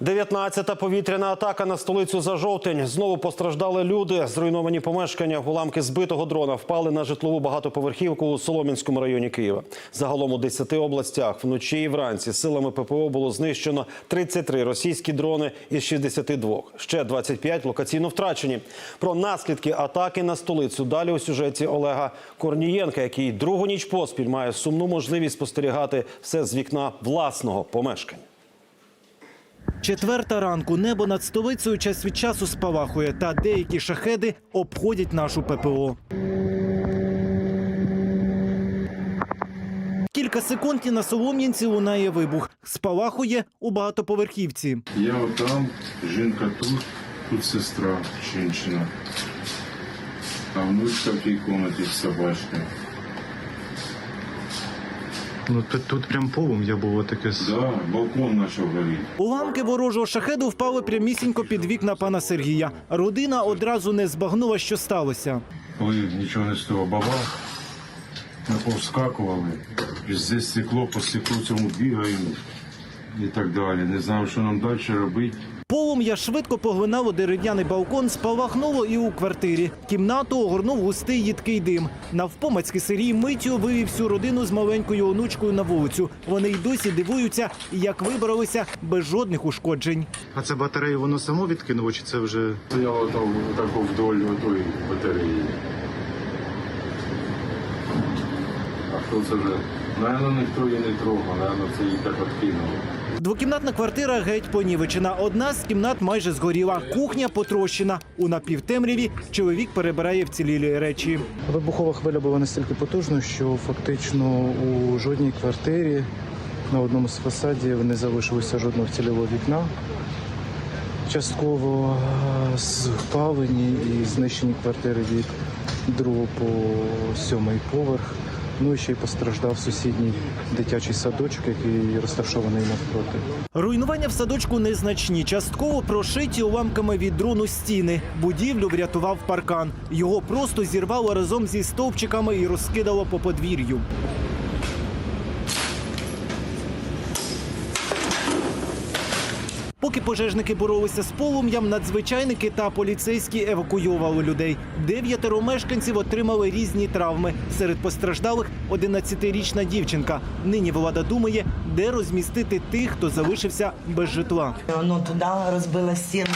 19-та повітряна атака на столицю за жовтень. Знову постраждали люди. Зруйновані помешкання. Уламки збитого дрона впали на житлову багатоповерхівку у Солом'янському районі Києва. Загалом у 10 областях вночі і вранці силами ППО було знищено 33 російські дрони із 62. Ще 25 локаційно втрачені. Про наслідки атаки на столицю далі у сюжеті Олега Корнієнка, який другу ніч поспіль має сумну можливість спостерігати все з вікна власного помешкання. Четверта ранку небо над столицею час від часу спалахує, та деякі шахеди обходять нашу ППО. Кілька секунд і на Солом'янці лунає вибух. Спалахує у багатоповерхівці. Я отам, жінка тут, тут сестра, жінчина. А внучка в тій кімнаті з собачкою. Ну тут, тут прям полум'я було таке. Да, балкон почав горіти. Уламки ворожого шахеду впали прямісінько під вікна пана Сергія. Родина одразу не збагнула, що сталося. Коли нічого не стояло, бабах, ми повскакували, і здесь стекло по стеклу цьому бігаємо і так далі. Не знаю, що нам далі робити. Полум'я швидко поглинало дерев'яний балкон, спалахнуло і у квартирі. Кімнату огорнув густий їдкий дим. Навпомацьки Сергій миттю вивів всю родину з маленькою онучкою на вулицю. Вони й досі дивуються, як вибралися без жодних ушкоджень. А це батарею воно само відкинуло, чи це вже. Стояло там отако вдоль отої батареї. Хто це вже? Наверно, ніхто її не трогав, наверно, це її так откинуло. Двокімнатна квартира геть понівечена. Одна з кімнат майже згоріла. Кухня потрощена. У напівтемряві чоловік перебирає вцілілі речі. Вибухова хвиля була настільки потужною, що фактично у жодній квартирі на одному з фасадів не залишилося жодного вцілілого вікна. Частково е, спалені і знищені квартири від другого по сьомий поверх. Ну і ще й постраждав сусідній дитячий садочок, який розташований навпроти. Руйнування в садочку незначні. Частково прошиті уламками від дрону стіни. Будівлю врятував паркан. Його просто зірвало разом зі стовпчиками і розкидало по подвір'ю. Поки пожежники боролися з полум'ям, надзвичайники та поліцейські евакуювали людей. Дев'ятеро мешканців отримали різні травми. Серед постраждалих 11-річна дівчинка. Нині влада думає, де розмістити тих, хто залишився без житла. Воно туди розбило стінку,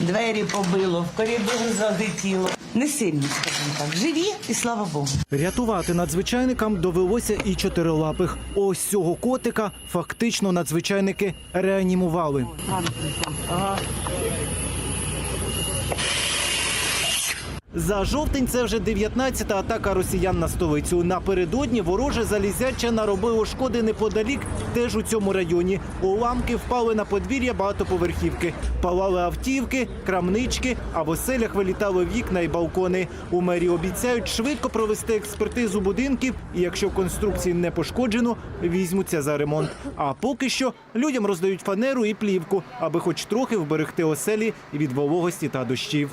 двері побило, в коридор залетіло. Не сильно, скажімо так. Живі і слава Богу. Рятувати надзвичайникам довелося і чотирилапих. Ось цього котика фактично надзвичайники реанімували. За жовтень це вже 19-та атака росіян на столицю. Напередодні вороже залізяче наробило шкоди неподалік, теж у цьому районі. Уламки впали на подвір'я багатоповерхівки. Палали автівки, крамнички, а в оселях вилітали вікна і балкони. У мерії обіцяють швидко провести експертизу будинків, і якщо конструкції не пошкоджено, візьмуться за ремонт. А поки що людям роздають фанеру і плівку, аби хоч трохи вберегти оселі від вологості та дощів.